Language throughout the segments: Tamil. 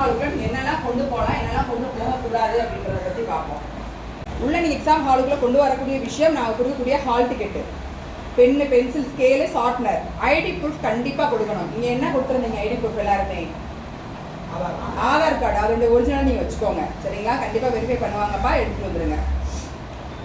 ஹாலுக்குள்ள என்னெல்லாம் கொண்டு போகலாம் என்னெல்லாம் கொண்டு போகக்கூடாது அப்படின்றத பற்றி பார்ப்போம். உள்ள நீங்கள் எக்ஸாம் ஹாலுக்குள்ள கொண்டு வரக்கூடிய விஷயம் நாங்கள் கொடுக்கக்கூடிய hall ticket pen pencil scale sharpener ID proof கண்டிப்பாக கொடுக்கணும். நீங்கள் என்ன கொடுத்துருந்தீங்க? ஐடி ப்ரூஃப் எல்லாருமே? ஆதார் கார்டு அதோட ஒரிஜினல் நீங்கள் வச்சுக்கோங்க. சரிங்களா? கண்டிப்பாக வெரிஃபை பண்ணுவாங்கப்பா. எடுத்துட்டு வந்துருங்க.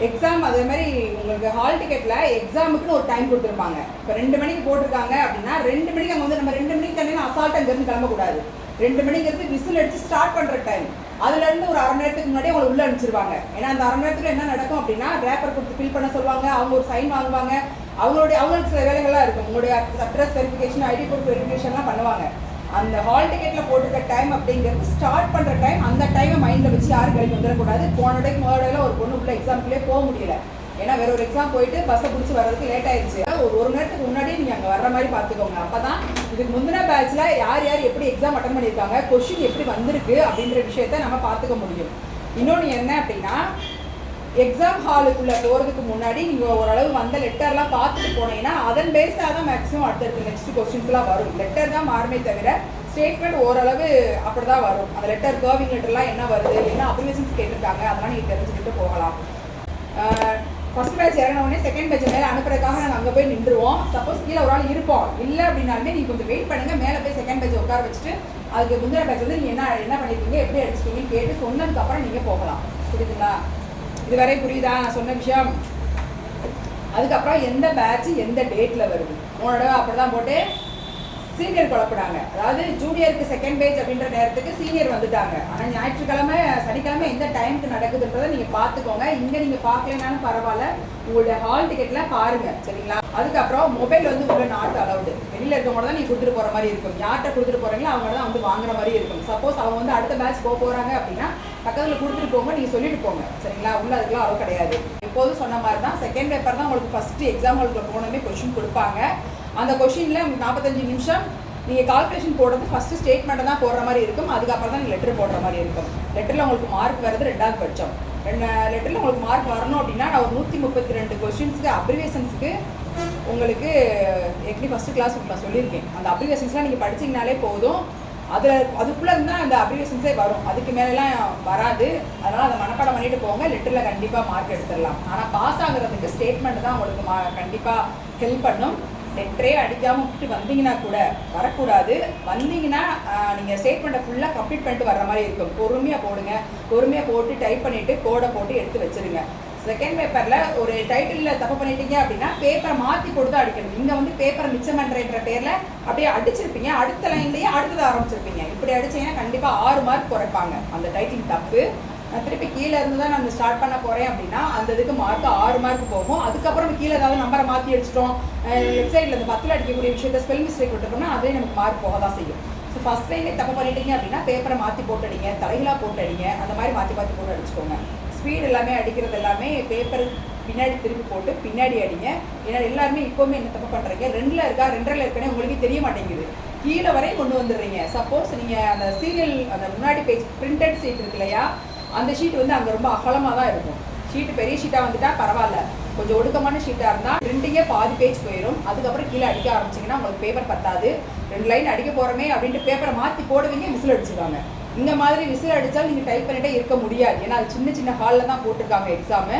எக்ஸாம் அதே மாதிரி உங்களுக்கு ஹால் டிக்கெட்டில் எக்ஸாமுக்குன்னு ஒரு டைம் கொடுத்துருப்பாங்க. இப்போ ரெண்டு மணிக்கு போட்டிருக்காங்க அப்படின்னா ரெண்டு மணிக்கு அங்கே வந்து நம்ம ரெண்டு மணிக்கு தண்ணி அசால்ட்டாக இங்கேருந்து கிளம்பக்கூடாது. ரெண்டு மணிங்கிறது விசில் அடிச்சு ஸ்டார்ட் பண்ணுற டைம் அதுலேருந்து ஒரு அரை நேரத்துக்கு முன்னாடி அவங்களை உள்ள அனுப்பிச்சிருவாங்க. ஏன்னா அந்த அரை நேரத்தில் என்ன நடக்கும் அப்படின்னா ரேப்பர் கொடுத்து ஃபில் பண்ண சொல்லுவாங்க அவங்க ஒரு சைன் வாங்குவாங்க. அவங்களுடைய அவங்களுக்கு சில வேலைகள்லாம் இருக்கும். உங்களுடைய அட்ரஸ் வெரிஃபிகேஷன் ஐடி ப்ரூஃப் வெரிஃபிகேஷன்லாம் பண்ணுவாங்க. அந்த ஹால் டிக்கெட்ல போட்டிருக்க டைம் அப்படிங்கிறது ஸ்டார்ட் பண்ற டைம் அந்த டைமை மைண்ட்ல வச்சு யாரும் கழிவு வந்துடக்கூடாது. போன டைம் முதல்ல ஒரு பொண்ணு உள்ள எக்ஸாம்க்குள்ளே போக முடியல. ஏன்னா வேற ஒரு எக்ஸாம் போயிட்டு பஸ்ஸை பிடிச்சி வர்றதுக்கு லேட் ஆயிடுச்சு. ஒரு ஒரு நேரத்துக்கு முன்னாடியே நீங்க அங்கே வர்ற மாதிரி பாத்துக்கோங்க அப்பதான் இதுக்கு முந்தின பேட்ச்ல யார் யார் எப்படி எக்ஸாம் அட்டன் பண்ணியிருக்காங்க கொஸ்டின் எப்படி வந்திருக்கு அப்படின்ற விஷயத்த நம்ம பார்த்துக்க முடியும். இன்னொன்று என்ன அப்படின்னா எக்ஸாம் ஹாலுக்குள்ள போகிறதுக்கு முன்னாடி நீங்கள் ஓரளவு வந்த லெட்டர்லாம் பார்த்துட்டு போனீங்கன்னா அதன் பேஸாக தான் மேக்ஸிமம் அடுத்தடுத்து நெக்ஸ்ட் கொஸ்டின்ஸ்லாம் வரும். லெட்டர் தான் மாறுமே தவிர ஸ்டேட்மெண்ட் ஓரளவு அப்படி தான் வரும். அந்த லெட்டர் கர்விங் லெட்டர்லாம் என்ன வருது என்ன அப்ளிகேஷன்ஸ் கேட்டிருக்காங்க அதெல்லாம் நீங்கள் தெரிஞ்சுக்கிட்டு போகலாம். ஃபஸ்ட் பேட்ச் இறங்கின உடனே செகண்ட் பேட்ச் மேலே அனுப்புறதுக்காக நாங்கள் அங்கே போய் நின்றுவோம். சப்போஸ் கீழே ஒரு ஆள் இருப்போம் இல்லை அப்படின்னாலுமே நீங்கள் கொஞ்சம் வெயிட் பண்ணுங்கள் மேலே போய் செகண்ட் பேட்ச் உட்கார வச்சுட்டு அதுக்கு முந்தின பேட்ச் வந்து நீங்கள் என்ன என்ன பண்ணிருக்கீங்க எப்படி அடிச்சிட்டீங்கன்னு கேட்டு சொன்னதுக்கப்புறம் நீங்கள் போகலாம். புரியுதுங்களா? இதுவரை புரியுதா? நான் சொன்ன விஷயம். அதுக்கப்புறம் எந்த பேட்ச் எந்த டேட்டில் வருது? உன்னோட அப்படி தான் போட்டு சீனியர் குழப்பினாங்க அதாவது ஜூனியருக்கு செகண்ட் பேஜ் அப்படின்ற நேரத்துக்கு சீனியர் வந்துட்டாங்க. ஆனால் ஞாயிற்றுக்கிழமை சனிக்கிழமை எந்த டைமுக்கு நடக்குதுன்றதை நீங்கள் பார்த்துக்கோங்க. இங்கே நீங்கள் பார்க்கலனாலும் பரவாயில்ல. உங்களுடைய ஹால் டிக்கெட்லாம் பாருங்க சரிங்களா? அதுக்கப்புறம் மொபைல் வந்து உள்ள நாட் அலவுடு வெளியில் இருக்கவங்க தான் நீங்கள் கொடுத்துட்டு போகிற மாதிரி இருக்கும். யார்கிட்ட கொடுத்துட்டு போகிறீங்களோ அவங்க தான் வந்து வாங்குற மாதிரி இருக்கும். சப்போஸ் அவங்க வந்து அடுத்த பேட்ச் போக போகிறாங்க அப்படின்னா பக்கத்தில் கொடுத்துட்டு போங்க நீங்கள் சொல்லிட்டு போங்க சரிங்களா? உள்ள அதுக்கெல்லாம் அளவு கிடையாது. எப்போதும் சொன்ன மாதிரி தான் செகண்ட் பேப்பர் தான் உங்களுக்கு ஃபஸ்ட்டு எக்ஸாம் உங்களுக்கு போனோமே கொஷின் கொடுப்பாங்க. அந்த கொஷினில் நாற்பத்தஞ்சு நிமிஷம் நீங்கள் கால்குலேஷன் போடுறது ஃபஸ்ட்டு ஸ்டேட்மெண்ட்டை தான் போடுற மாதிரி இருக்கும். அதுக்கப்புறம் தான் நீங்கள் லெட்டர் போடுற மாதிரி இருக்கும். லெட்டரில் உங்களுக்கு மார்க் வர்றது ரெண்டாவது பட்சம். ரெண்டு லெட்டரில் உங்களுக்கு மார்க் வரணும் அப்படின்னா நான் ஒரு நூற்றி முப்பத்தி ரெண்டு கொஷின்ஸுக்கு அப்ரிவேஷன்ஸுக்கு உங்களுக்கு எப்படி ஃபஸ்ட்டு கிளாஸ் நான் சொல்லியிருக்கேன். அந்த அப்ரிவேஷன்ஸ்லாம் நீங்கள் படிச்சிங்கனாலே போதும். அதில் அதுக்குள்ளே இருந்தால் அந்த அப்ரிவேஷன்ஸே வரும். அதுக்கு மேலெலாம் வராது. அதனால் அதை மனப்பாடம் பண்ணிட்டு போங்க. லெட்டரில் கண்டிப்பாக மார்க் எடுத்துடலாம். ஆனால் பாஸ் ஆகுறதுக்கு ஸ்டேட்மெண்ட் தான் உங்களுக்கு மா கண்டிப்பாக ஹெல்ப் பண்ணும். லெட்டரே அடிக்காமல் விட்டு வந்தீங்கன்னா கூட வரக்கூடாது. வந்தீங்கன்னா நீங்கள் ஸ்டேட்மெண்ட்டை ஃபுல்லாக கம்ப்ளீட் பண்ணிட்டு வர்ற மாதிரி இருக்கும். பொறுமையாக போடுங்க. பொறுமையாக போட்டு டைப் பண்ணிவிட்டு கோடை போட்டு எடுத்து வச்சிருங்க. செகண்ட் பேப்பரில் ஒரு டைட்டிலில் தப்பு பண்ணிட்டீங்க அப்படின்னா பேப்பரை மாற்றி கொடுத்து அடிக்கணும். இங்கே வந்து பேப்பரை மிச்சம் பண்ணுறன்ற பேரில் அப்படியே அடிச்சிருப்பீங்க. அடுத்த லைன்லேயே அடுத்தது ஆரம்பிச்சிருப்பீங்க. இப்படி அடிச்சிங்கன்னா கண்டிப்பாக ஆறு மார்க் குறைப்பாங்க. அந்த டைட்டில் தப்பு. நான் திருப்பி கீழே இருந்து தான் நான் ஸ்டார்ட் பண்ண போகிறேன் அப்படின்னா அந்த இதுக்கு மார்க் ஆறு மார்க் போகும். அதுக்கப்புறம் கீழே ஏதாவது நம்பரை மாற்றி அடிச்சிட்டோம். லெஃப்ட் சைடில் இந்த பத்தில் அடிக்கக்கூடிய விஷயத்த ஸ்பெல் மிஸ்டேக் விட்டுட்டோம்னா அதே நமக்கு மார்க் போக தான் செய்யும் ஸோ ஃபஸ்ட் டைம் தப்பு பண்ணிட்டீங்க அப்படின்னா பேப்பரை மாற்றி போட்டு அடிங்க தலைகளாக போட்டு அடிங்க அந்த மாதிரி மாற்றி மாற்றி போட்டு அடிச்சுக்கோங்க. ஸ்பீடு எல்லாமே அடிக்கிறது எல்லாமே பேப்பர் பின்னாடி திருப்பி போட்டு பின்னாடி அடிங்க. ஏன்னா எல்லாருமே இப்போவுமே என்ன தப்பு பண்ணுறீங்க ரெண்டில் இருக்கா? ரெண்டரில் இருக்கனே உங்களுக்கு தெரிய மாட்டேங்குது. கீழே வரையும் கொண்டு வந்துடுறீங்க. சப்போஸ் நீங்கள் அந்த சீரியல் அந்த முன்னாடி பேஜ் பிரிண்டட் சீட் இருக்கு இல்லையா? அந்த ஷீட் வந்து அங்கே ரொம்ப அகலமாக தான் இருக்கும். ஷீட் பெரிய ஷீட்டாக வந்துட்டால் பரவாயில்ல. கொஞ்சம் ஒடுக்கமான ஷீட்டாக இருந்தால் பிரிண்டிங்கே பாதி பேஜ் போயிடும் அதுக்கப்புறம் கீழே அடிக்க ஆரம்பிச்சிங்கன்னா உங்களுக்கு பேப்பர் பத்தாது. ரெண்டு லைன் அடிக்க போகிறோமே அப்படின்ட்டு பேப்பரை மாற்றி போடுவீங்க விசில் அடிச்சுருவாங்க. இந்த மாதிரி விசில் அடித்தால் நீங்கள் டைப் பண்ணிட்டே இருக்க முடியாது. ஏன்னா அது சின்ன சின்ன ஹாலில் தான் போட்டிருக்காங்க எக்ஸாமு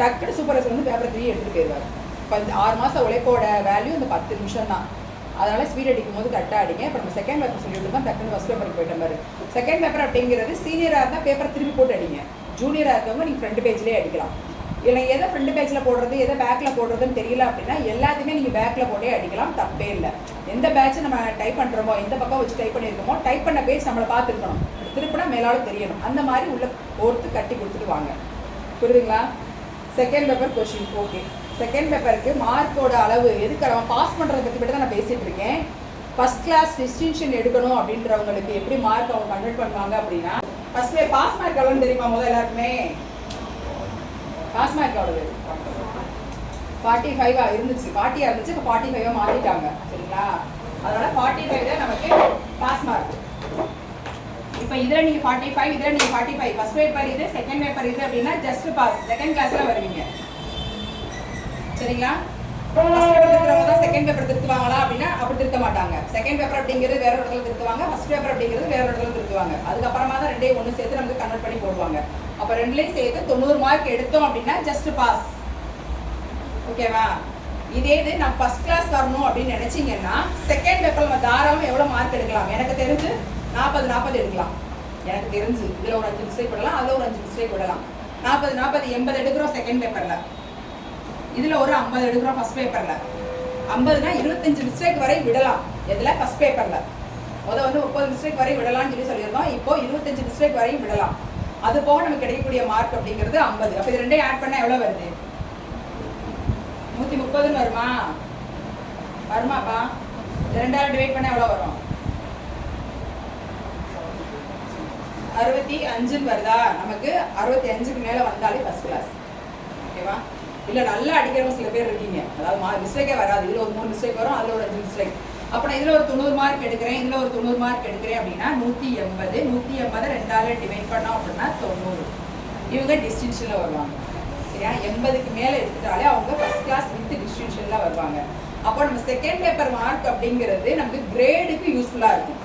டக்குனு சூப்பர்வைசர் வந்து பேப்பரை திரும்பி எடுத்துகிட்டு போயிடுவார். இப்போ இந்த ஆறு மாதம் உழைப்போட வேல்யூ இந்த பத்து நிமிஷம் தான் அதனால் ஸ்பீட் அடிக்கும் போது கரெக்டாக அடிங்க. இப்போ நம்ம செகண்ட் பேப்பர் சொல்லிட்டு தான் டக்குனு ஃபஸ்ட் பேப்பருக்கு போயிட்ட மாதிரி செகண்ட் பேப்பர் அப்படிங்கிறது சீனியராக இருந்தால் பேப்பர் திருப்பி போட்டு அடிங்க. ஜூனியராக இருக்கவங்க நீங்கள் ஃப்ரண்ட் பேஜ்லேயே அடிக்கலாம். இல்லை எதை ஃப்ரண்ட் பேஜில் போடுறது எதை பேக்கில் போடுறதுன்னு தெரியல அப்படின்னா எல்லாத்தையுமே நீங்கள் பேக்கில் போட்டே அடிக்கலாம். தப்பே இல்லை. எந்த பேட்ச் நம்ம டைப் பண்ணுறோமோ எந்த பக்கம் வச்சு டைப் பண்ணியிருக்கோமோ டைப் பண்ண பேஜ் நம்மளை பார்த்துருக்கணும். திருப்பினா மேலாலும் தெரியணும். அந்த மாதிரி உள்ள கோர்த்து கட்டி கொடுத்துட்டு வாங்க. புரியுதுங்களா? Second paper question okay second பேப்பருக்கு மார்க்கோட அளவு எதுக்கு? நம்ம பாஸ் பண்ணுறத பற்றி மட்டும் தான் நான் பேசிகிட்டு இருக்கேன். ஃபஸ்ட் கிளாஸ் டிஸ்டிங்ஷன் எடுக்கணும் அப்படின்றவங்களுக்கு எப்படி மார்க் அவங்க கன்வெர்ட் பண்ணுவாங்க அப்படின்னா ஃபர்ஸ்ட் பாஸ் மார்க் எவ்வளோன்னு தெரியுமா முதல்ல எல்லாருக்குமே? பாஸ் மார்க் எவ்வளவு? ஃபார்ட்டி ஃபைவா இருந்துச்சு. ஃபார்ட்டியாக இருந்துச்சு இப்போ ஃபார்ட்டி ஃபைவாக மாறிட்டாங்க. சரிங்களா? அதனால ஃபார்ட்டி ஃபைவ் தான் நமக்கு பாஸ் மார்க் இப்போ இதில் நீங்கள் ஃபார்ட்டி ஃபைவ் இதில் நீங்கள் ஃபார்ட்டி ஃபைவ் ஃபஸ்ட் பேப்பர் இது செகண்ட் பேப்பர் இது அப்படின்னா ஜஸ்ட் பாஸ் செகண்ட் கிளாஸில் வருவீங்க. சரிங்களா? பேப்பர் திருத்துறவங்க தான் செகண்ட் பேப்பர் திருத்துவாங்களா அப்படின்னா அப்படி திருத்த மாட்டாங்க. செகண்ட் பேப்பர் அப்படிங்கிறது வேற இடத்துல திருத்துவாங்க. ஃபர்ஸ்ட் பேப்பர் அப்படிங்கிறது வேற ஒரு இடத்துல திருத்துவாங்க. அதுக்கப்புறமா தான் ரெண்டையும் ஒன்று சேர்த்து நமக்கு கன்வெர்ட் பண்ணி போடுவாங்க. அப்போ ரெண்டுலையும் சேர்த்து தொண்ணூறு மார்க் எடுத்தோம் அப்படின்னா ஜஸ்ட் பாஸ் ஓகேவா இதே இது நான் ஃபர்ஸ்ட் கிளாஸ் வரணும் அப்படின்னு நினைச்சீங்கன்னா செகண்ட் பேப்பர் நம்ம தாராளமாக எவ்வளோ மார்க் எடுக்கலாம்? எனக்கு தெரிஞ்சு நாற்பது நாற்பது எடுக்கலாம். எனக்கு தெரிஞ்சு. இதில் ஒரு அஞ்சு மிஸ்டேக் விடலாம் அதில் ஒரு அஞ்சு மிஸ்டேக் விடலாம் நாற்பது நாற்பது எண்பது எடுக்கிறோம் செகண்ட் பேப்பரில் இதில் ஒரு ஐம்பது எடுக்கிறோம் ஃபஸ்ட் பேப்பரில் ஐம்பதுனா இருபத்தஞ்சு மிஸ்டேக் வரை விடலாம். எதில்? ஃபஸ்ட் பேப்பரில் முத வந்து முப்பது மிஸ்டேக் வரை விடலாம்னு சொல்லி சொல்லியிருந்தோம். இப்போ இருபத்தஞ்சு மிஸ்டேக் வரையும் விடலாம். அது போக நமக்கு கிடைக்கக்கூடிய மார்க் அப்படிங்கிறது ஐம்பது. அப்போ இது ரெண்டையும் ஆட் பண்ணால் எவ்வளோ வருது? நூற்றி முப்பதுன்னு வருமா? வருமாப்பா? இது ரெண்டாயிரம் டிவைட் பண்ணால் எவ்வளோ வரும்? அறுபத்தி அஞ்சுன்னு வருதா? நமக்கு அறுபத்தி அஞ்சுக்கு மேலே வந்தாலே ஃபஸ்ட் கிளாஸ் ஓகேவா இல்லை நல்லா அடிக்கிறவங்க சில பேர் இருக்கீங்க. அதாவது மா மிஸ்டேக்கே வராது. இதில் ஒரு மூணு மிஸ்டேக் வரும் அதில் ஒரு அஞ்சு மிஸ்டேக் அப்போ நான் இதில் ஒரு தொண்ணூறு மார்க் எடுக்கிறேன் இதில் ஒரு தொண்ணூறு மார்க் எடுக்கிறேன் அப்படின்னா நூற்றி எண்பது நூற்றி எண்பது ரெண்டால டிவைட் பண்ணோம் அப்படின்னா தொண்ணூறு. இவங்க டிஸ்டிங்ஷனில் வருவாங்க. சரியா? எண்பதுக்கு மேலே எடுத்துட்டாலே அவங்க ஃபர்ஸ்ட் கிளாஸ் வித் டிஸ்டிங்ஷனில் வருவாங்க. அப்போ நம்ம செகண்ட் பேப்பர் மார்க் அப்படிங்கிறது நமக்கு கிரேடுக்கு யூஸ்ஃபுல்லாக இருக்கும்.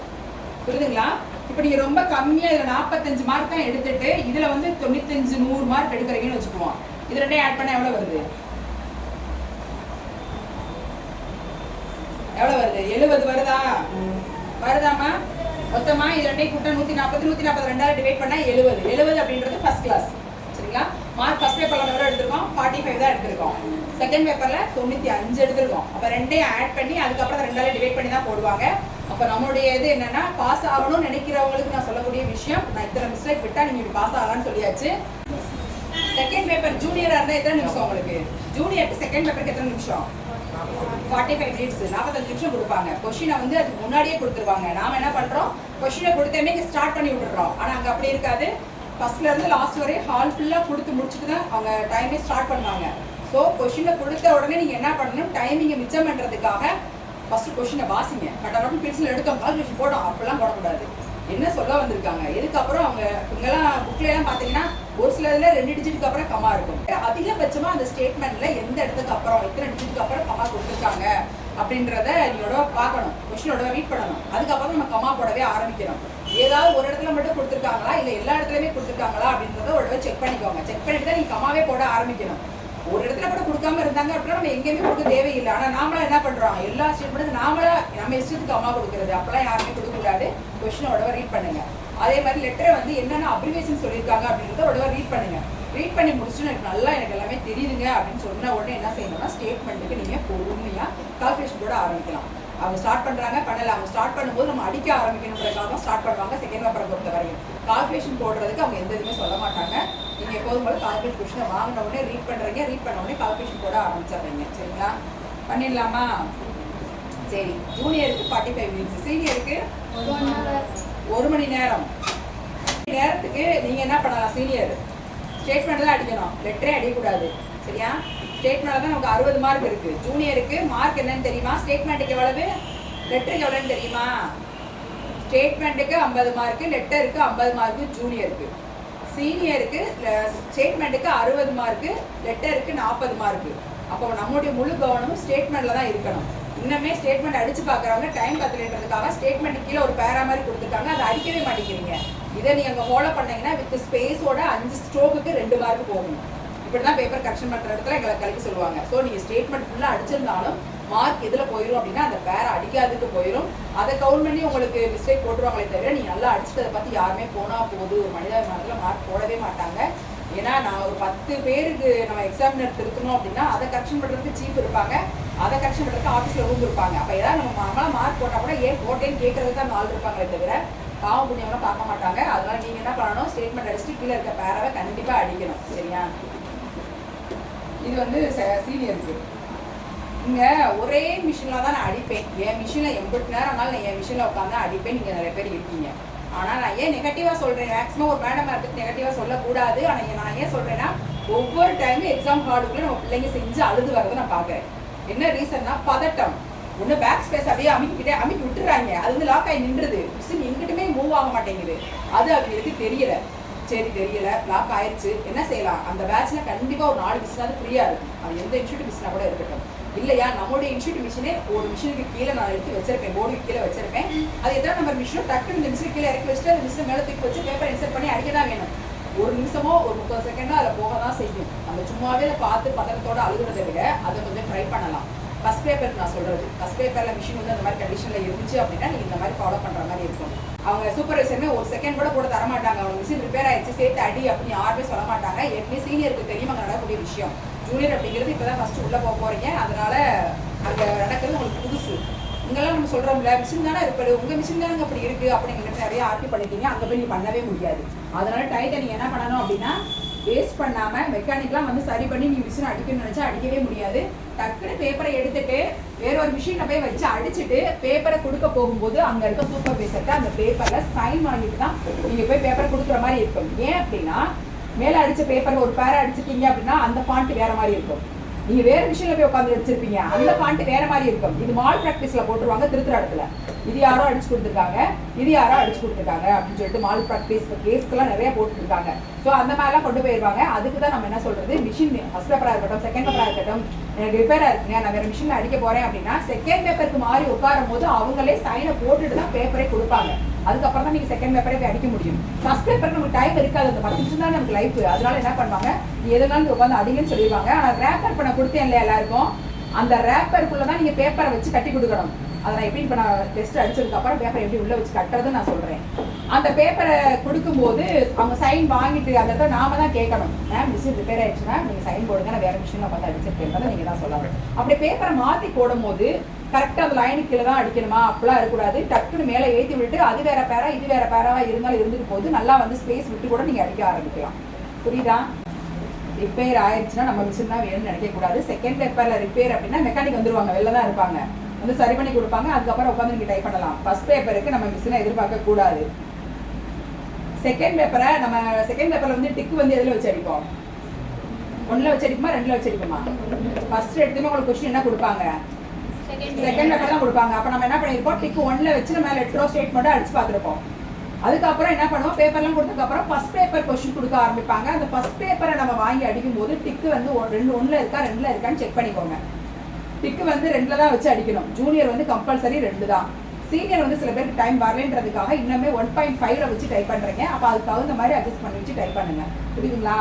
புரியுதுங்களா? இப்போ நீங்கள் ரொம்ப கம்மியாக இதில் நாற்பத்தஞ்சு மார்க் தான் எடுத்துட்டு இதில் வந்து தொண்ணூத்தஞ்சு நூறு மார்க் எடுக்கிறீங்கன்னு வச்சுக்குவோம் இது ரெண்டையும் ஆட் பண்ணால் எவ்வளோ வருது? எவ்வளோ வருது? எழுபது வருதா? வருதாம்மா? மொத்தமாக இது ரெண்டையும் கூட்ட நூற்றி நாற்பது நூற்றி நாற்பது ரெண்டாயிரம் டிவைட் பண்ணால் எழுபது. எழுபது அப்படின்றது ஃபர்ஸ்ட் கிளாஸ் சரிங்களா? மார்க் ஃபஸ்ட் பேப்பரில் எவ்வளோ எடுத்திருக்கோம்? ஃபார்ட்டி ஃபைவ் தான் எடுத்திருக்கோம். செகண்ட் பேப்பரில் தொண்ணூற்றி அஞ்சு எடுத்திருக்கோம். அப்போ ரெண்டையும் ஆட் பண்ணி அதுக்கப்புறம் ரெண்டாயிரம் டிவைட் பண்ணி தான் போடுவாங்க. அப்போ நம்மளுடைய இது என்னன்னா பாஸ் ஆகணும்னு நினைக்கிறவங்களுக்கு நான் சொல்லக்கூடிய விஷயம் நான் இத்தனை மிஸ்டேக் விட்டா நீங்க இப்படி பாஸ் ஆகலாம்னு சொல்லியாச்சு. செகண்ட் பேப்பர் ஜூனியரா இருந்தா எத்தனை நிமிஷம் உங்களுக்கு? ஜூனியருக்கு செகண்ட் பேப்பருக்கு எத்தனை நிமிஷம்? ஃபார்ட்டி ஃபைவ் மினிட்ஸ் நாற்பத்தஞ்சு நிமிஷம் கொடுப்பாங்க. கொஷினை வந்து அதுக்கு முன்னாடியே கொடுத்துருவாங்க. நாம என்ன பண்றோம்? கொஷினை கொடுத்தமே ஸ்டார்ட் பண்ணி விட்டுறோம் ஆனா அங்க அப்படி இருக்காது. ஃபர்ஸ்ட்ல இருந்து லாஸ்ட் வரையும் ஹால் ஃபுல்லா கொடுத்து முடிச்சுட்டு தான் அவங்க டைமே ஸ்டார்ட் பண்ணுவாங்க. ஸோ கொஷினை கொடுத்த உடனே நீங்க என்ன பண்ணணும்? டைமிங்கை மிச்சம் பண்றதுக்காக ஃபர்ஸ்ட் கொஷினை வாசிங்க. கட்டணம் பென்சில் எடுத்தோம். கால்குலேஷன் போடும் அப்படிலாம் போடக்கூடாது. என்ன சொல்ல வந்திருக்காங்க? இதுக்கப்புறம் அவங்க இங்கெல்லாம் புக்ல எல்லாம் பாத்தீங்கன்னா ஒரு சில இதில் ரெண்டு டிஜிட்டுக்கு அப்புறம் கமா இருக்கும். அதிகபட்சமாக அந்த ஸ்டேட்மெண்ட்ல எந்த இடத்துக்கு அப்புறம் எத்தனை டிஜிட்டுக்கு அப்புறம் கமா கொடுத்துருக்காங்க அப்படின்றத நீயோட பார்க்கணும். கொஸ்டினோட ரீட் பண்ணணும். அதுக்கப்புறம் நம்ம கமா போடவே ஆரம்பிக்கிறோம் ஏதாவது ஒரு இடத்துல மட்டும் கொடுத்துருக்காங்களா? இல்லை எல்லா இடத்துலையுமே கொடுத்துருக்காங்களா? அப்படின்றத ஒரு தடவை செக் பண்ணிக்கோங்க. செக் பண்ணிட்டு தான் நீ கமாவே போட ஆரம்பிக்கணும். ஒரு இடத்துல கூட கொடுக்காம இருந்தாங்க அப்படின்னா நம்ம எங்கேயுமே கொடுக்க தேவையில்லை. ஆனால் நாமளா என்ன பண்ணுறோம் எல்லா ஸ்டேட்மெண்ட்டும் நாமளா நம்ம இஷ்டத்துக்கு அம்மா கொடுக்கறது. அப்பெல்லாம் யாருமே கொடுக்கக்கூடாது. கொஸ்டினோட ரீட் பண்ணுங்கள் அதே மாதிரி லெட்டரை வந்து என்னென்ன அப்ரிவேஷன் சொல்லியிருக்காங்க அப்படின்றத உடனே ரீட் பண்ணுங்க. ரீட் பண்ணி முடிச்சுட்டு எனக்கு நல்லா எனக்கு எல்லாமே தெரியுதுங்க அப்படின்னு சொன்ன உடனே என்ன செய்யணும்னா ஸ்டேட்மெண்ட்டுக்கு நீங்கள் பொறுமையாக கால்குலேஷன் கூட ஆரம்பிக்கலாம். அவங்க ஸ்டார்ட் பண்ணுறாங்க பண்ணல. அவங்க ஸ்டார்ட் பண்ணும்போது நம்ம அடிக்க ஆரம்பிக்கணுன்றதுக்காக ஸ்டார்ட் பண்ணுவாங்க செகண்ட் பேப்பரை பொறுத்த வரையும். கால்குலேஷன் போடுறதுக்கு அவங்க எந்த இதுவுமே சொல்ல மாட்டாங்க. நீங்கள் எப்போதும் போல கால்குலேஷன் கொஸ்டினை வாங்கின உடனே ரீட் பண்ணுறீங்க ரீட் பண்ண உடனே கால்குலேஷன் போட ஆரம்பிச்சிடுறீங்க. சரிங்களா? பண்ணிடலாமா? சரி. ஜூனியருக்கு ஃபார்ட்டி ஃபைவ் மினிட்ஸ் சீனியருக்கு ஒரு மணி நேரம். மணி நேரத்துக்கு நீங்க என்ன பண்ணலாம்? சீனியர் ஸ்டேட்மெண்ட் தான் அடிக்கணும். லெட்டரே அடிக்கக்கூடாது சரியா? ஸ்டேட்மெண்ட்டில் தான் நமக்கு அறுபது மார்க் இருக்கு. ஜூனியருக்கு மார்க் என்னன்னு தெரியுமா? ஸ்டேட்மெண்ட்டுக்கு எவ்வளவு? லெட்டருக்கு எவ்வளவுன்னு தெரியுமா? ஸ்டேட்மெண்ட்டுக்கு ஐம்பது மார்க்கு லெட்டருக்கு ஐம்பது மார்க்கு ஜூனியருக்கு சீனியருக்கு ஸ்டேட்மெண்ட்டுக்கு அறுபது மார்க்கு லெட்டருக்கு நாற்பது மார்க்கு அப்போ நம்மளுடைய முழு கவனமும் ஸ்டேட்மெண்ட்ல தான் இருக்கணும். இன்னமே ஸ்டேட்மெண்ட் அடிச்சு பார்க்குறவங்க டைம் பத்தலைன்றதுக்காக ஸ்டேட்மெண்ட் கீழே ஒரு பேரா மாதிரி கொடுத்துருக்காங்க. அதை அடிக்கவே மாட்டேங்கிறீங்க. இதை நீங்கள் அங்கே ஃபாலோ பண்ணீங்கன்னா வித் ஸ்பேஸோட அஞ்சு ஸ்ட்ரோக்குக்கு ரெண்டு மார்க் போகும். இப்படி தான் பேப்பர் கரெக்ஷன் பண்ணுற இடத்துல எங்களை கழிக்க சொல்லுவாங்க. ஸோ நீங்கள் ஸ்டேட்மெண்ட் ஃபுல்லாக அடிச்சிருந்தாலும் மார்க் எதில் போயிடும் அப்படின்னா அந்த பேரை அடிக்காததுக்கு போயிடும் அதை கவுண்ட் பண்ணி உங்களுக்கு மிஸ்டேக் போட்டுருவாங்களே தவிர நீங்கள் நல்லா அடிச்சிட்டு அதை பார்த்து யாருமே போனால் போகுது ஒரு மனிதாபிமானத்தில் மார்க் போடவே மாட்டாங்க. ஏன்னா நான் ஒரு பத்து பேருக்கு நம்ம எக்ஸாமினர் திருத்தணும் அப்படின்னா அதை கரெக்ஷன் பண்ணுறதுக்கு சீப் இருப்பாங்க. அதை கரெக்ஷன் பண்ணுறதுக்கு ஆஃபீஸில் ரூம் இருப்பாங்க. அப்போ ஏதாவது நம்ம நார்மலாக மார்க் போட்டால் கூட ஏன் போட்டேன்னு கேட்கறதுக்கு தான் ஆள் இருப்பாங்களே தவிர பாவம் புண்ணியம்லாம் பார்க்க மாட்டாங்க. அதனால நீங்கள் என்ன பண்ணணும்? ஸ்டேட்மெண்ட் அடிச்சுட்டு கீழே இருக்க பேராவை கண்டிப்பாக அடிக்கணும். சரியா? இது வந்து சீனியருக்கு இங்கே ஒரே மிஷினில் தான் நான் அடிப்பேன். என் மிஷினில் எண்பத்தி நேரம் ஆனாலும் நான் என் மிஷினில் உட்காந்து அடிப்பேன். நீங்கள் நிறைய பேர் இருக்கீங்க ஆனால் நான் ஏன் நெகட்டிவாக சொல்கிறேன் மேக்ஸிமம் ஒரு மேடம் இருந்துட்டு நெகட்டிவாக சொல்லக்கூடாது. ஆனால் நான் ஏன் சொல்கிறேன்னா ஒவ்வொரு டைமும் எக்ஸாம் ஹார்டுக்குள்ள நம்ம பிள்ளைங்க செஞ்சு அழுது வரதை நான் பார்க்குறேன். என்ன ரீசன்னா பதட்டம். ஒன்று பேக் ஸ்பேஸ் அப்படியே அமைக்கிட்டே அமைக்கி விட்டுறாங்க. அது வந்து லாக் ஆகி நின்றுது. மிஷின் எங்கிட்டுமே மூவ் ஆக மாட்டேங்குது. அது அவங்களுக்கு தெரியல. சரி தெரியல. லாக் ஆயிடுச்சு என்ன செய்யலாம்? அந்த பேட்ச்ல கண்டிப்பாக ஒரு நாலு மிஸ்னாவது ஃப்ரீயாக இருக்கும். அது எந்த இன்ஸ்டியூட் மிஸ்னா கூட இருக்கட்டும். இல்லையா? நம்மளுடைய இன்ஸ்டியூட் மிஷினே ஒரு மிஷினுக்கு கீழே நான் எடுத்து வச்சிருப்பேன் போர்டுக்கு கீழே வச்சிருப்பேன் அது எத்தனை நம்பர் மிஷினோ டக்குன்னு இந்த மிஷின் கீழே இறக்கி வச்சுட்டு அந்த மிஷின் மேலே தூக்கி வச்சு பேப்பர் இன்சர்ட் பண்ணி அடிக்க தான் வேணும். ஒரு நிமிஷமோ ஒரு முப்பது செகண்டோ அதில் போக தான் செய்யும். நம்ம சும்மாவே அதை பார்த்து பதனத்தோடு அழுகுறதை விட அதை கொஞ்சம் ட்ரை பண்ணலாம். ஃபஸ்ட் பேப்பர் நான் சொல்கிறது ஃபஸ்ட் பேப்பரில் மிஷின் வந்து அந்த மாதிரி கண்டிஷனில் இருந்துச்சு அப்படின்னா நீங்கள் இந்த மாதிரி ஃபாலோ பண்ணுற மாதிரி இருக்கும். அவங்க சூப்பர்வைசருமே ஒரு செகண்ட் கூட கூட தர மாட்டாங்க அவங்க மிஷின் ரிப்பேர் ஆயிடுச்சு சேர்த்து அடி அப்படின்னு யாருமே சொல்ல மாட்டாங்க. எப்பவுமே சீனியருக்கு தெரியும் அங்கே நடக்கக்கூடிய விஷயம். ஜூனியர் அப்படிங்கிறது இப்போ தான் ஃபஸ்ட்டு உள்ளே போக போகிறீங்க அதனால் அங்கே நடக்கிறது உங்களுக்கு புதுசு. இங்கெல்லாம் நம்ம சொல்கிறோம்ல மிஷின் தானே இருப்பாரு உங்கள் மிஷின் தானே அப்படி இருக்குது அப்படிங்கிறது நிறைய ஆர்டி பண்ணிட்டீங்க. அங்கே போய் நீ பண்ணவே முடியாது. அதனால் டைட்டை நீங்கள் என்ன பண்ணணும் அப்படின்னா வேஸ்ட் பண்ணாமல் மெக்கானிக்லாம் வந்து சரி பண்ணி நீ மிஷின் அடிக்கணும்னு நினச்சா அடிக்கவே முடியாது. டக்குனு பேப்பரை எடுத்துட்டு வேற ஒரு மிஷினை போய் வச்சு அடிச்சுட்டு பேப்பரை கொடுக்க போகும்போது அங்கே இருக்க சூப்பர்வைசர்கிட்ட அந்த பேப்பரில் சைன் வாங்கிட்டு தான் நீங்கள் போய் பேப்பர் கொடுக்குற மாதிரி இருக்கும். ஏன் அப்படின்னா மேல அடிச்ச பேப்பரில் ஒரு பேரை அடிச்சிட்டீங்க அப்படின்னா அந்த ஃபாண்ட் வேற மாதிரி இருக்கும். நீங்க வேற மிஷின்ல போய் உட்காந்து அடிச்சிருப்பீங்க அந்த ஃபாண்ட் வேற மாதிரி இருக்கும். இது மால் பிராக்டிஸ்ல போட்டுருவாங்க திருத்துற இடத்துல. இது யாரோ அடிச்சு கொடுத்துருக்காங்க. இது யாரோ அடிச்சு கொடுத்துருக்காங்க அப்படின்னு சொல்லிட்டு மால் ப்ராக்டிஸ் கேஸ்க்கெல்லாம் நிறைய போட்டுருக்காங்க. ஸோ அந்த மாதிரிலாம் கொண்டு போயிருவாங்க. அதுக்கு தான் நம்ம என்ன சொல்றது? மிஷின் ஃபர்ஸ்ட் பேப்பராக இருக்கட்டும் செகண்ட் பேப்பராக இருக்கட்டும் எனக்கு ரிப்பேராக இருக்குங்க. நான் வேற மிஷினில் அடிக்க போறேன் அப்படின்னா செகண்ட் பேப்பருக்கு மாறி உட்காரும் போது அவங்களே சைனை போட்டுட்டு தான் பேப்பரே கொடுப்பாங்க. அதுக்கப்புறம் தான் நீங்க செகண்ட் பேப்பரே போய் அடிக்க முடியும். ஃபர்ஸ்ட் பேப்பருக்கு நமக்கு டைம் இருக்காது. அந்த பத்து நிமிஷம் தான் நமக்கு லைஃப் அதனால என்ன பண்ணுவாங்க? எதுனாலும் உட்காந்து அடிங்கன்னு சொல்லிடுவாங்க. ஆனால் ரேப்பர் பண்ண கொடுத்தேன் இல்லையா எல்லாருக்கும்? அந்த ரேப்பருக்குள்ள தான் நீங்க பேப்பரை வச்சு கட்டி கொடுக்கணும். அதை நான் எப்படி இப்போ நான் டெஸ்ட் அடிச்சதுக்கு அப்புறம் பேப்பர் எப்படி உள்ள வச்சு கட்டுறது நான் சொல்றேன். அந்த பேப்பரை கொடுக்கும்போது அவங்க சைன் வாங்கிட்டு அந்த இடத்துல நாம தான் கேட்கணும். மேம் மிஷின் ரிப்பேர் ஆயிடுச்சுன்னா நீங்க சைன் போடுங்க நான் வேற மிஷினில் பார்த்து அடிச்சிருக்கேன். நீங்க தான் சொல்லணும். அப்படி பேப்பரை மாத்தி போடும்போது கரெக்டாக அந்த லைனுக்கு கீழே தான் அடிக்கணுமா? அப்படிலாம் இருக்கக்கூடாது. டக்குன்னு மேலே ஏற்றி விட்டு அது வேற பேரா இது வேற பேராக இருந்தாலும் இருந்துட்டு போது நல்லா வந்து ஸ்பேஸ் விட்டு கூட நீங்கள் அடிக்க ஆரம்பிக்கலாம். புரியுதா? ரிப்பேர் ஆயிடுச்சுன்னா நம்ம மிஷின் தான் வேணும்னு நினைக்கக்கூடாது. செகண்ட் பேப்பரில் ரிப்பேர் அப்படின்னா மெக்கானிக் வந்துருவாங்க வெளில தான் இருப்பாங்க. வந்து சரி பண்ணி கொடுப்பாங்க. அதுக்கப்புறம் உட்காந்து நீங்கள் டைப் பண்ணலாம். ஃபர்ஸ்ட் பேப்பருக்கு நம்ம மிஷினை எதிர்பார்க்க கூடாது. செகண்ட் பேப்பரை நம்ம செகண்ட் பேப்பரில் வந்து டிக் வந்து எதில் வச்சு அடிப்போம்? ஒன்றில் வச்சு அடிக்குமா ரெண்டில் வச்சு அடிக்குமா ஃபர்ஸ்ட் எடுத்துமே உங்களுக்கு கொஸ்டின் என்ன கொடுப்பாங்க? செகண்ட் பேப்பர் தான் கொடுப்பாங்க. அப்போ நம்ம என்ன பண்ணியிருப்போம்? டிக் ஒன்ல வச்சு நம்ம லெட்டரோ ஸ்டேட்மெண்ட்டோ அடிச்சு பார்த்துருப்போம். அதுக்கப்புறம் என்ன பண்ணுவோம்? பேப்பர்லாம் கொடுத்ததுக்கப்புறம் ஃபர்ஸ்ட் பேப்பர் கொஸ்டின் கொடுக்க ஆரம்பிப்பாங்க. அந்த ஃபர்ஸ்ட் பேப்பரை நம்ம வாங்கி அடிக்கும் போது டிக்கு வந்து ரெண்டு ஒன்றில் இருக்கா? ரெண்டில் இருக்கான்னு செக் பண்ணிக்கோங்க. டிக்கு வந்து ரெண்டில் தான் வச்சு அடிக்கணும். ஜூனியர் வந்து கம்பல்சரி ரெண்டு தான் சீனியர் வந்து சில பேருக்கு டைம் வரலன்றதுக்காக இன்னுமே ஒன் பாயிண்ட் ஃபைவ்ல வச்சு டைப் பண்ணுறீங்க அப்போ அதுக்கு தகுந்த மாதிரி அட்ஜஸ்ட் பண்ணி வச்சு டைப் பண்ணுங்க. புரியுதுங்களா?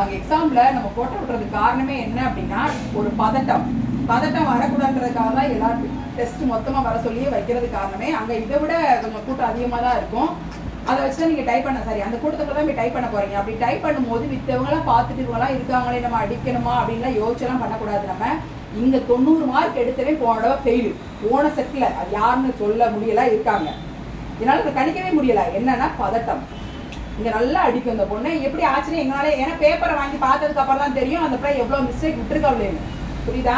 அங்கே எக்ஸாமில் நம்ம போட்டு விட்றதுக்கு காரணமே என்ன அப்படின்னா ஒரு பதட்டம். பதட்டம் வரக்கூடாதுன்றதுக்காக தான் எல்லா டெஸ்ட் மொத்தமாக வர சொல்லியே வைக்கிறது காரணமே அங்கே இதை விட கொஞ்சம் கூட்டம் அதிகமாக தான் இருக்கும். அதை வச்சு தான் நீங்கள் டைப் பண்ண சரி அந்த கூட்டத்தில் தான் போய் டைப் பண்ண போகிறீங்க அப்படி டைப் பண்ணும்போது மித்தவங்களாம் பார்த்துட்டு இவங்களாம் இருக்காங்களே நம்ம அடிக்கணுமா அப்படின்லாம் யோசிச்செல்லாம் பண்ணக்கூடாது நம்ம. இங்கே தொண்ணூறு மார்க் எடுத்தவே போன தடவை ஃபெயிலு போன செட்டில் அது யாருன்னு சொல்ல முடியல இருக்காங்க. என்னால் அதை கணிக்கவே முடியல. என்னன்னா பதட்டம். இங்கே நல்லா அடிக்கும் இந்த பொண்ணு. எப்படி ஆச்சுன்னு எங்களால ஏன்னா பேப்பரை வாங்கி பார்த்ததுக்கு அப்புறம் தான் தெரியும். அந்த பிள்ளை எவ்வளோ மிஸ்டேக் விட்டுருக்காங்களேன்னு புரியுதா?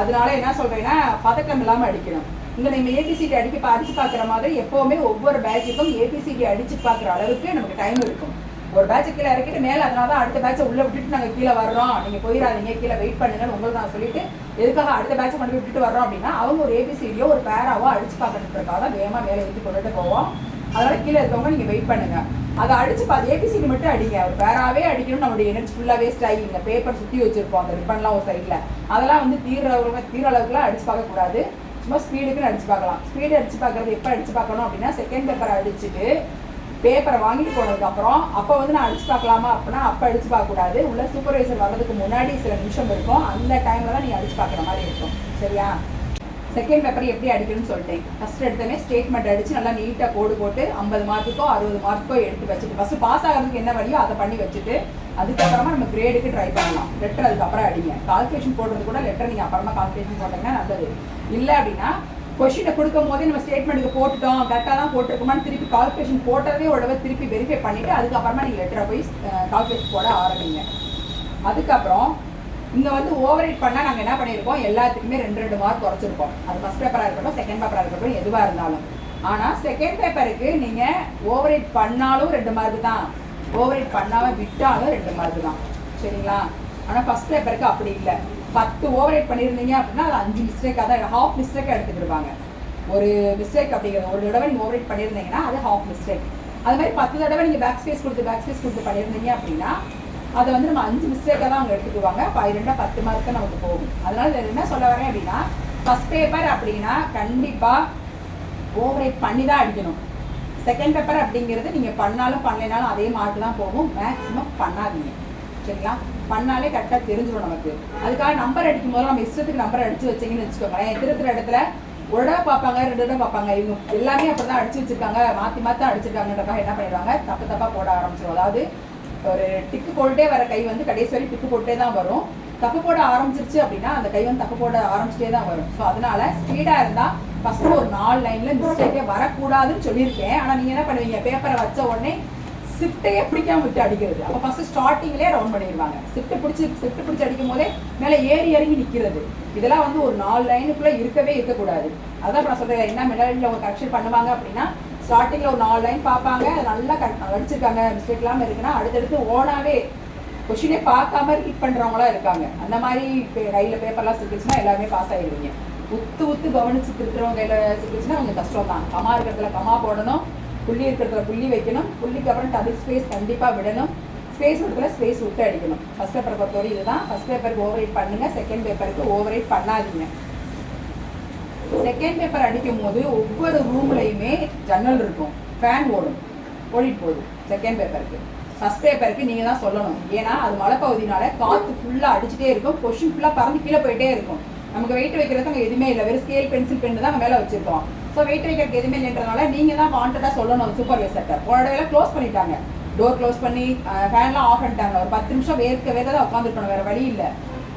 அதனால என்ன சொல்றேன்னா பதட்டம் இல்லாமல் அடிக்கணும். இங்கே நம்ம ஏபிசிடி அடிக்க அடிச்சு பார்க்குற மாதிரி எப்போவுமே ஒவ்வொரு பேட்சுக்கும் ஏபிசிடி அடிச்சு பார்க்குற அளவுக்கு நமக்கு டைம் இருக்கும். ஒரு பேட்ச் கீழே இறக்கிட்டு மேலே அதனால தான் அடுத்த பேட்சை உள்ள விட்டுட்டு நாங்கள் கீழே வர்றோம். நீங்கள் போயிடாதீங்க. கீழே வெயிட் பண்ணுங்கன்னு உங்களுக்கு நான் சொல்லிட்டு எதுக்காக அடுத்த பேட்சை கொண்டு போய் விட்டுட்டு வர்றோம் அப்படின்னா அவங்க ஒரு ஏபிசிடியோ ஒரு பேராவோ அடிச்சு பார்க்கறதுக்காக தான் வேகமாக மேலே ஏற்றி கொண்டுட்டு போவோம். அதனால கீழே இருக்கவங்க நீங்கள் வெயிட் பண்ணுங்க. அதை அடிச்சு பார்த்து ஏபிசிடி மட்டும் அடிங்க. ஒரு பேராவே அடிக்கணும் நம்மளுடைய எனர்ஜி ஃபுல்லாக வேஸ்ட் ஆகி இந்த பேப்பர் சுற்றி வச்சிருப்போம். அந்த ரிப்பன்லாம் ஒரு சைடில் அதெல்லாம் வந்து தீர்றவங்க தீர அளவுக்குலாம் அடிச்சு பார்க்கக்கூடாது சும்மா ஸ்பீடுக்குன்னு அடிச்சு பார்க்கலாம். ஸ்பீடு அடிச்சு பார்க்கறது எப்போ அடிச்சு பார்க்கணும் அப்படின்னா செகண்ட் பேப்பர் அடிச்சுட்டு பேப்பரை வாங்கிட்டு போனதுக்கப்புறம் அப்போ வந்து நான் அடிச்சு பார்க்கலாமா அப்படின்னா அப்போ அடிச்சு பார்க்கக்கூடாது. உள்ள சூப்பர்வைசர் வர்றதுக்கு முன்னாடி சில நிமிஷம் இருக்கும். அந்த டைமில் தான் நீ அடிச்சு பார்க்குற மாதிரி இருக்கும். சரியா? செகண்ட் பேப்பர் எப்படி அடிக்கணும்னு சொல்லிட்டேன். ஃபர்ஸ்ட் எடுத்தோடனே ஸ்டேட்மெண்ட் அடித்து நல்லா நீட்டாக கோடு போட்டு ஐம்பது மார்க்குக்கோ அறுபது மார்க்கோ எடுத்து வச்சுட்டு ஃபஸ்ட்டு பாஸ் ஆகிறதுக்கு என்ன வழியோ அதை பண்ணி வச்சுட்டு அதுக்கப்புறமா நம்ம கிரேடுக்கு ட்ரை பண்ணலாம். லெட்டர் அதுக்கப்புறம் அடிங்க. கால்குலேஷன் போடுறது கூட லெட்டர் நீங்கள் அப்புறமா கால்குலேஷன் போட்டீங்கன்னா நல்லது. இல்லை அப்படின்னா கொஷினை கொடுக்கும் போதே நம்ம ஸ்டேட்மெண்ட்டுக்கு போட்டுட்டோம் கரெக்டாக தான் போட்டிருக்கோமான்னு திருப்பி கால்குலேஷன் போட்டதே உடவை திருப்பி வெரிஃபை பண்ணிவிட்டு அதுக்கப்புறமா நீங்கள் லெட்டரை போய் கால்குலேஷன் போட ஆரம்பிங்க. அதுக்கப்புறம் இங்கே வந்து ஓவர் ரைட் பண்ணால் நாங்கள் என்ன பண்ணியிருக்கோம் எல்லாத்துக்குமே ரெண்டு ரெண்டு மார்க் குறைச்சிருக்கோம். அது ஃபஸ்ட் பேப்பராக இருக்கட்டும் செகண்ட் பேப்பராக இருக்கட்டும் எதுவாக இருந்தாலும். ஆனால் செகண்ட் பேப்பருக்கு நீங்கள் ஓவர் ரைட் பண்ணாலும் ரெண்டு மார்க் தான். ஓவர் ரைட் பண்ணாமல் விட்டாலும் ரெண்டு மார்க் தான். சரிங்களா? ஆனால் ஃபர்ஸ்ட் பேப்பருக்கு அப்படி இல்லை. பத்து ஓவர் பண்ணியிருந்தீங்க அப்படின்னா அது அஞ்சு மிஸ்டேக்காக தான் ஹாஃப் மிஸ்டேக்காக எடுத்துக்கிடுவாங்க. ஒரு மிஸ்டேக் அப்படிங்கிறது ஒரு தடவை நீங்கள் ஓவர் பண்ணியிருந்தீங்கன்னா அது ஹாஃப் மிஸ்டேக் அது மாதிரி பத்து தடவை நீங்கள் பேக் ஸ்பேஸ் கொடுத்து பேக் ஸ்பேஸ் கொடுத்து பண்ணியிருந்தீங்க அப்படின்னா அதை வந்து நம்ம அஞ்சு மிஸ்டேக்காக தான் அவங்க எடுத்துக்குவாங்க. பன்னிரெண்டாக பத்து மார்க்கு நமக்கு போகும். அதனால் என்ன சொல்ல வரேன் அப்படின்னா ஃபர்ஸ்ட் பேப்பர் அப்படின்னா கண்டிப்பாக ஓவரேட் பண்ணி தான் அடிக்கணும். செகண்ட் பேப்பர் அப்படிங்கிறது நீங்கள் பண்ணாலும் பண்ணலைனாலும் அதே மார்க் தான் போகும். மேக்ஸிமம் பண்ணாதீங்க. சரிங்களா பண்ணாலே கரெக்டாக தெரிஞ்சிடும் நமக்கு. அதுக்காக நம்பர் அடிக்கும் போது நம்ம இஷ்டத்துக்கு நம்பர் அடிச்சு வச்சீங்கன்னு வச்சுக்கோங்களேன். திருத்துற இடத்துல ஒரு தடவை பார்ப்பாங்க ரெண்டு தடவை பார்ப்பாங்க இவங்க எல்லாமே அப்படி தான் அடிச்சு வச்சிருக்காங்க. மாற்றி மாற்றி அடிச்சிருக்காங்கன்றக்காக என்ன பண்ணிடுவாங்க? தப்பு தப்பாக போட ஆரம்பிச்சிடும் அதாவது ஒரு டிக்கு போட்டுட்டே வர கை வந்து கடைசி வரை டிக்கு போட்டே தான் வரும். தப்பு போட ஆரம்பிச்சிருச்சு அப்படின்னா அந்த கை வந்து தப்பு போட ஆரம்பிச்சிட்டே தான் வரும். ஸோ அதனால ஸ்பீடாக இருந்தால் ஃபஸ்ட்டு ஒரு நாலு லைன்ல மிஸ்டேக்கே வரக்கூடாதுன்னு சொல்லியிருக்கேன். ஆனால் நீங்கள் என்ன பண்ணுவீங்க? பேப்பரை வச்ச உடனே ஷிஃப்ட்டையே பிடிக்காம விட்டு அடிக்கிறது? அப்போ ஃபஸ்ட்டு ஸ்டார்டிங்லேயே ரவுண்ட் பண்ணிடுவாங்க. ஷிஃப்ட் பிடிச்சி ஷிஃப்ட் பிடிச்சி அடிக்கும் போதே மேலே ஏறி இறங்கி நிற்கிறது இதெல்லாம் வந்து ஒரு நாலு லைனுக்குள்ளே இருக்கவே இருக்கக்கூடாது. அதான் நான் சொல்கிறேன் என்ன மெடலில் அவங்க கரெக்ஷன் பண்ணுவாங்க அப்படின்னா ஸ்டார்டிங்கில் ஒரு நாலு லைன் பார்ப்பாங்க. அது நல்லா கரெக்ட் அடிச்சிருக்காங்க. மிஸ்டேக் இல்லாமல் இருக்குன்னா அடுத்தடுத்து ஓனாகவே கொஷினே பார்க்காம ரீட் பண்ணுறவங்களாம் இருக்காங்க. அந்த மாதிரி ரயிலில் பேப்பர்லாம் சிக்கிச்சுன்னா எல்லாருமே பாஸ் ஆகிடுவீங்க உத்து உத்து கவனிச்சு திருத்துறவங்க கையில் சிக்கிச்சுன்னா கொஞ்சம் கஷ்டம் தான் கமா இருக்கிறதுல கமா போடணும். புள்ளி இருக்கிறதுல புள்ளி வைக்கணும். புள்ளிக்கு அப்புறம் டபுள் ஸ்பேஸ் கண்டிப்பாக விடணும். ஸ்பேஸ் விடத்துல ஸ்பேஸ் விட்டு அடிக்கணும். ஃபர்ஸ்ட் பேப்பரை பொறுத்தவரை இதுதான். ஃபர்ஸ்ட் பேப்பருக்கு ஓவரைட் பண்ணுங்கள் செகண்ட் பேப்பருக்கு ஓவர் பண்ணாதீங்க. செகண்ட் பேப்பர் அடிக்கும் போது ஒவ்வொரு ரூம்லையுமே ஜன்னல் இருக்கும். ஃபேன் ஓடும். ஓடிட்டு போகுது. செகண்ட் பேப்பருக்கு ஃபஸ்ட் பேப்பருக்கு நீங்கள் தான் சொல்லணும். ஏன்னா அது மலைப்பகுதினால காற்று ஃபுல்லாக அடிச்சுட்டே இருக்கும். கொஷின் ஃபுல்லாக பறந்து கீழே போயிட்டே இருக்கும். நமக்கு வெயிட் வைக்கிறதுக்கு அங்கே எதுவுமே இல்லை. வெறும் ஸ்கேல் பென்சில் பெண்ணு தான் மேலே வச்சுருக்கோம். ஸோ வெயிட் வைக்கிறதுக்கு எதுவுமே இல்லைன்றனால நீங்கள் தான் வாண்டடாக சொல்லணும் சூப்பர்வைசர்கிட்ட போன தடவை க்ளோஸ் பண்ணிட்டாங்க. டோர் க்ளோஸ் பண்ணி ஃபேன்லாம் ஆஃப் பண்ணிட்டாங்க. ஒரு பத்து நிமிஷம் வேர்க்க வேற தான் உட்காந்துருக்கணும் வேறு வழி இல்லை.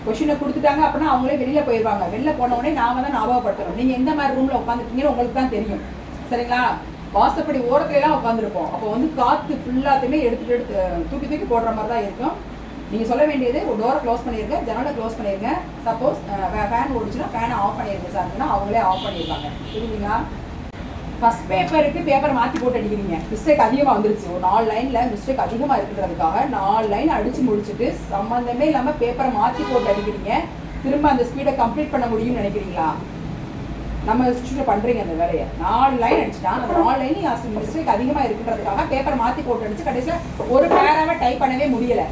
கொஷினை கொடுத்துட்டாங்க அப்படின்னா அவங்களே வெளியில் போயிடுவாங்க வெளில போன உடனே நாம தான் ஞாபகப்படுத்தணும். நீங்கள் எந்த மாதிரி ரூமில் உட்காந்துருக்கீங்கன்னு உங்களுக்கு தான் தெரியும். சரிங்களா? வாசப்படி ஓரத்துலலாம் உட்காந்துருப்போம் அப்போ வந்து காற்று ஃபுல்லாத்தையுமே எடுத்துட்டு எடுத்து தூக்கி தூக்கி போடுற மாதிரி தான் இருக்கும். நீங்கள் சொல்ல வேண்டியது ஒரு டோரை க்ளோஸ் பண்ணியிருங்க ஜன்னலை க்ளோஸ் பண்ணிருங்க. சப்போஸ் ஃபேன் ஓடிச்சுன்னா ஃபேனை ஆஃப் பண்ணிருங்க சார். அவங்களே ஆஃப் பண்ணியிருக்காங்க புரியுதுங்களா? ஃபஸ்ட் பேப்பருக்கு பேப்பரை மாற்றி போட்டு அடிக்கிறீங்க. மிஸ்டேக் அதிகமாக வந்துருச்சு. ஒரு நாலு லைனில் மிஸ்டேக் அதிகமாக இருக்கிறதுக்காக நாலு லைன் அடித்து முடிச்சுட்டு சம்மந்தமே இல்லாமல் பேப்பரை மாற்றி போட்டு அடிக்கிறீங்க. திரும்ப அந்த ஸ்பீடை கம்ப்ளீட் பண்ண முடியும்னு நினைக்கிறீங்களா? நம்ம இன்ஸ்டியூட்டில் பண்ணுறீங்க அந்த வேலையை. நாலு லைன் அடிச்சுட்டா அந்த நாலு லைன் மிஸ்டேக் அதிகமாக இருக்குன்றதுக்காக பேப்பர் மாற்றி போட்டு அடிச்சு கடைசியில் ஒரு பேராவை டைப் பண்ணவே முடியலை.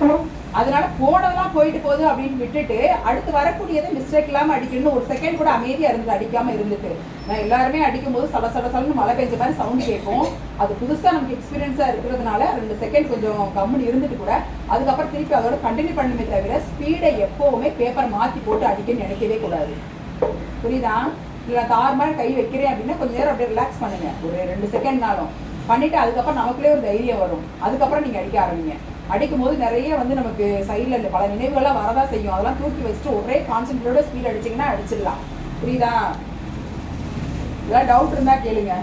அதனால போனதெல்லாம் போயிட்டு போகுது அப்படின்னு விட்டுட்டு அடுத்து வரக்கூடியதை மிஸ்டேக் இல்லாமல் அடிக்கணும்னு ஒரு செகண்ட் கூட அமைதியாக இருந்து அடிக்காமல் இருந்துட்டு. நான் எல்லாருமே அடிக்கும் போது சல சல சலன்னு மழை பெஞ்ச மாதிரி சவுண்ட் கேட்கும். அது புதுசாக நமக்கு எக்ஸ்பீரியன்ஸாக இருக்கிறதுனால ரெண்டு செகண்ட் கொஞ்சம் கம்முன்னு இருந்துட்டு கூட அதுக்கப்புறம் திருப்பி அதோட கண்டினியூ பண்ணுமே தவிர ஸ்பீடை எப்போவுமே பேப்பர் மாற்றி போட்டு அடிக்கன்னு நினைக்கவே கூடாது. புரியுதா? இல்லை தார் மாதிரி கை வைக்கிறேன் அப்படின்னா கொஞ்சம் நேரம் அப்படியே ரிலாக்ஸ் பண்ணுங்க. ஒரு ரெண்டு செகண்ட்னாலும் பண்ணிட்டு அதுக்கப்புறம் நமக்குள்ளே ஒரு தைரியம் வரும். அதுக்கப்புறம் நீங்கள் அடிக்க ஆரம்பிங்க. அடிக்கும் போது நிறைய வந்து நமக்கு சைடில் பல நினைவுகள்லாம் வரதான் செய்யும். அதெல்லாம் தூக்கி வச்சுட்டு ஒரே கான்சென்ட்ரேட்டோட ஸ்பீட் அடிச்சிங்கன்னா அடிச்சிடலாம். புரியுதா? இதெல்லாம் டவுட் இருந்தால் கேளுங்க.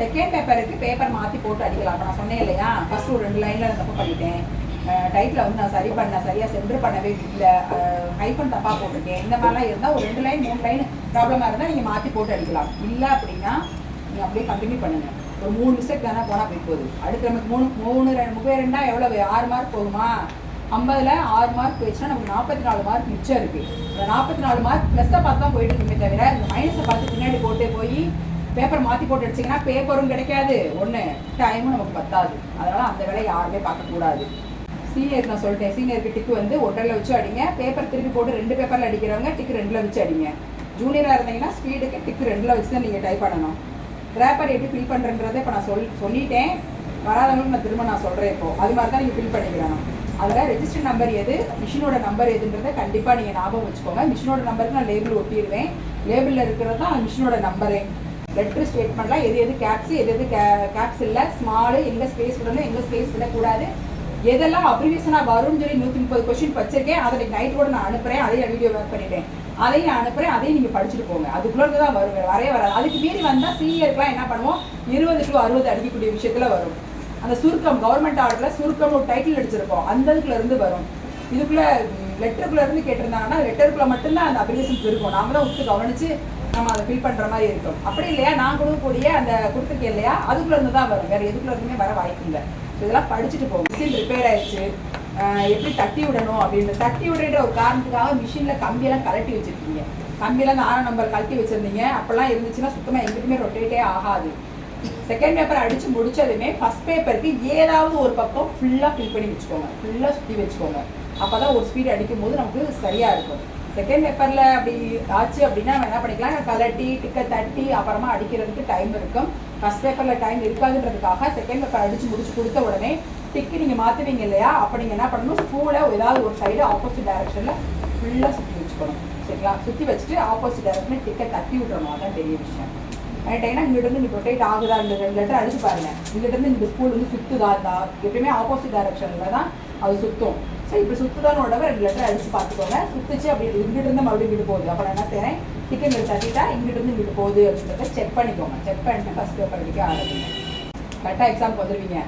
செகண்ட் பேப்பருக்கு பேப்பர் மாற்றி போட்டு அடிக்கலாம். அப்போ நான் சொன்னேன் இல்லையா? ஃபஸ்ட்டு ஒரு ரெண்டு லைனில் தப்பு பண்ணிட்டேன். டைட்டில் வந்து நான் சரி பண்ண சரியாக சென்டர் பண்ணவே இல்லை. ஹைஃபன் தப்பாக போட்டிருக்கேன். இந்த மாதிரிலாம் இருந்தால் ஒரு ரெண்டு லைன் மூணு லைன் ப்ராப்ளமாக இருந்தால் நீங்கள் மாற்றி போட்டு அடிக்கலாம். இல்லை அப்படின்னா நீங்கள் அப்படியே கண்டினியூ பண்ணுங்கள் ஒரு மூணு மிஸ்டேக் தானே போனால் போய் போகுது. அடுத்து நமக்கு மூணு மூணு ரெண்டு முப்பது ரெண்டா எவ்வளோ ஆறு மார்க் போகுமா? ஐம்பதில் ஆறு மார்க் போயிடுச்சுன்னா நமக்கு நாற்பத்தி நாலு மார்க் மிச்சம் இருக்குது இந்த நாற்பத்தி நாலு மார்க் ப்ளஸ்ஸை பார்த்து தான் போயிட்டு இருக்குமே தவிர இந்த மைனஸை பார்த்து பின்னாடி போட்டு போய் பேப்பர் மாற்றி போட்டு அடிச்சிங்கன்னா பேப்பரும் கிடைக்காது. ஒன்று டைமும் நமக்கு பத்தாது. அதனால் அந்த வேலையை யாருமே பார்க்கக்கூடாது. சீனியர் நான் சொல்லிட்டேன். சீனியருக்கு டிக்கு வந்து ஒன்றரை வச்சு அடிங்க. பேப்பர் திருப்பி போட்டு ரெண்டு பேப்பரில் அடிக்கிறவங்க டிக்கு ரெண்டில் வச்சு அடிங்க. ஜூனியராக இருந்தீங்கன்னா ஸ்பீடுக்கு டிக்கு ரெண்டில் வச்சு தான் நீங்கள் டைப் பண்ணணும். கிராப்பர் எப்படி ஃபில் பண்ணுறன்றதை இப்போ நான் சொல் சொல்லிட்டேன். வராதவங்களுக்கு நான் திரும்ப நான் சொல்கிறேன் இப்போ. அது மாதிரி தான் நீங்கள் ஃபில் பண்ணிக்கிறணும் அதில் ரெஜிஸ்டர் நம்பர் எது மிஷினோட நம்பர் எதுன்றதை கண்டிப்பாக நீங்கள் ஞாபகம் வச்சுக்கோங்க. மிஷினோட நம்பருக்கு நான் லேபிள் ஒட்டிடுவேன். லேபிளில் இருக்கிறது தான் அந்த மிஷினோட நம்பரே லெட்ரு ஸ்டேட்மெண்ட்லாம் எது எது கேப்ஸ் எது எது கே கேப்ஸ் இல்லை. ஸ்மாலு எங்கே ஸ்பேஸ் விடணும் எங்கே ஸ்பேஸ் விடக்கூடாது. எதெல்லாம் அப்ரிவேஷனாக வரும்னு சொல்லி நூற்றி முப்பது கொஸ்டின் வச்சிருக்கேன். அதை நைட் கூட நான் அனுப்புகிறேன் அதையும் வீடியோ ஒர்க் பண்ணிட்டேன். அதையும் நான் அனுப்புகிறேன் அதையும் நீங்கள் படிச்சுட்டு போங்க. அதுக்குள்ளே தான் வரும். வரைய வரவே வராது. அதுக்கு மீறி வந்தால் சீனியருக்குலாம் என்ன பண்ணுவோம்? இருபது டு அறுபது அடிக்கக்கூடிய விஷயத்தில் வரும். அந்த சுருக்கம் கவர்மெண்ட் ஆர்டரில் சுருக்கம் ஒரு டைட்டில் அடிச்சிருக்கோம் அந்த இதுக்குள்ள இருந்து வரும். இதுக்குள்ள லெட்டருக்குள்ள இருந்து கேட்டிருந்தாங்கன்னா லெட்டருக்குள்ள மட்டும்தான் அந்த அப்ளிகேஷன்ஸ் இருக்கும். நாம தான் உத்து கவனிச்சு நம்ம அதை ஃபில் பண்ற மாதிரி இருக்கும். அப்படி இல்லையா? நான் கொடுக்கக்கூடிய அந்த கொடுத்துருக்கேன் இல்லையா? அதுக்குள்ள இருந்து தான் வரும். வேற எதுக்குள்ள இருந்துமே வர வாய்ப்பு இல்லை. இதெல்லாம் படிச்சுட்டு போகும் மிஷின் ரிப்பேர் ஆயிடுச்சு. எப்படி தட்டி விடணும் அப்படின்னு தட்டி விடுற ஒரு காரணத்துக்காக மிஷினில் கம்பியெல்லாம் கலட்டி வச்சுருக்கீங்க. கம்பியெல்லாம் இந்த ஆறாம் நம்பர் கழட்டி வச்சிருந்தீங்க. அப்போல்லாம் இருந்துச்சுன்னா சுத்தமாக எங்கிட்டுமே ரொட்டேட்டே ஆகாது. செகண்ட் பேப்பர் அடித்து முடிச்சதுமே ஃபர்ஸ்ட் பேப்பருக்கு ஏதாவது ஒரு பக்கம் ஃபுல்லாக ஃபில் பண்ணி வச்சுக்கோங்க. ஃபுல்லாக சுற்றி வச்சுக்கோங்க. அப்போ தான் ஒரு ஸ்பீட் அடிக்கும் போது நமக்கு சரியாக இருக்கும். செகண்ட் பேப்பரில் அப்படி ஆச்சு அப்படின்னா நம்ம என்ன பண்ணிக்கலாம்? நான் கலட்டி டிக்க தட்டி அப்புறமா அடிக்கிறதுக்கு டைம் இருக்கும். ஃபர்ஸ்ட் பேப்பரில் டைம் இருக்காதுன்றதுக்காக செகண்ட் பேப்பர் அடித்து முடிச்சு கொடுத்த உடனே டிக்கு நீங்கள் மாற்றுவீங்க இல்லையா? அப்போ நீங்கள் என்ன பண்ணணும்? ஸ்கூலை ஏதாவது ஒரு சைடு ஆப்போசிட் டைரக்ஷனில் ஃபுல்லாக சுற்றி வச்சுக்கணும். சரிங்களா? சுற்றி வச்சுட்டு ஆப்போசிட் டைரக்ஷனில் டிக்கை தட்டி விட்றணும் அதான் பெரிய விஷயம். ஏன்னா இங்கிட்ட நீ இங்கே ரொட்டேட் ஆகுதா இந்த ரெண்டு லெட்டர் அடிச்சு பாருங்க. இங்கிட்ட இருந்து இந்த ஸ்கூல் வந்து சுத்துதா இருந்தா எப்பயுமே ஆப்போசிட் டைரக்ஷனில் தான் அது சுத்தும். ஸோ இப்படி சுத்துதான்னு ரெண்டு லெட்டர் அடிச்சு பார்த்துக்கோங்க. சுத்துச்சு அப்படி இங்கிட்ட இருந்து மறுபடியும் இங்கிட்டு போகுது. அப்போ நான் என்ன செய்கிறேன் டிக்கெட் நீங்கள் தட்டிட்டா இங்கிட்ட இருந்து இங்கிட்டு போகுது அப்படின்றத செக் பண்ணிக்கோங்க. செக் பண்ணிட்டு ஃபர்ஸ்ட் பேப்பர் அடிக்க ஆரம்பிங்க. கரெக்டாக எக்ஸாம் வந்துடுவீங்க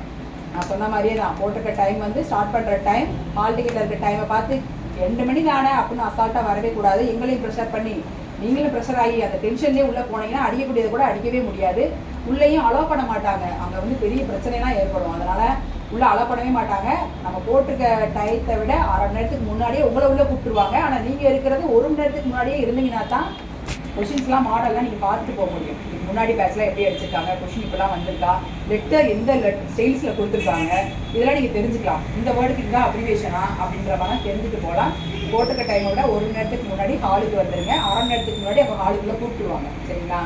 நான் சொன்ன மாதிரியே தான். போட்டிருக்க டைம் வந்து ஸ்டார்ட் பண்ணுற டைம் ஹால் டிக்கெட்டில் இருக்க டைமை பார்த்து ரெண்டு மணி தானே அப்படின்னு அசால்ட்டாக வரவே கூடாது. எங்களையும் ப்ரெஷர் பண்ணி நீங்களும் ப்ரெஷர் ஆகி அந்த டென்ஷன்லேயே உள்ளே போனீங்கன்னா அடிக்கக்கூடியதை கூட அடிக்கவே முடியாது. உள்ளேயும் அலோவ் பண்ண மாட்டாங்க. அங்கே வந்து பெரிய பிரச்சனைலாம் ஏற்படும். அதனால் உள்ளே அலோவ் பண்ணவே மாட்டாங்க. நம்ம போட்டிருக்க டயத்தை விட அரை மணி நேரத்துக்கு முன்னாடியே உங்களை உள்ளே கூப்பிட்டுருவாங்க. ஆனால் நீங்கள் இருக்கிறது ஒரு மணி நேரத்துக்கு முன்னாடியே இருந்தீங்கன்னா தான் கொஷின்ஸ்லாம் மாடல்லாம் நீங்கள் பார்த்துட்டு போக முடியும். முன்னாடி பேட்ச்லாம் எப்படி அடிச்சிருக்காங்க கொஷின் இப்பெல்லாம் வந்திருக்கா லெட்டர் எந்த லெட் ஸ்டைல்ஸில் கொடுத்துருக்காங்க இதெல்லாம் நீங்கள் தெரிஞ்சுக்கலாம். இந்த வேர்டுக்கு இதுதான் அப்ரிவேஷனா அப்படின்ற மாதிரி தெரிஞ்சுட்டு போகலாம். போட்டுக்க டைமை விட ஒரு நேரத்துக்கு முன்னாடி ஹாலுக்கு வந்துருங்க. அரை நேரத்துக்கு முன்னாடி அவங்க ஹாலுக்குள்ளே கூப்பிட்டுருவாங்க. சரிங்களா?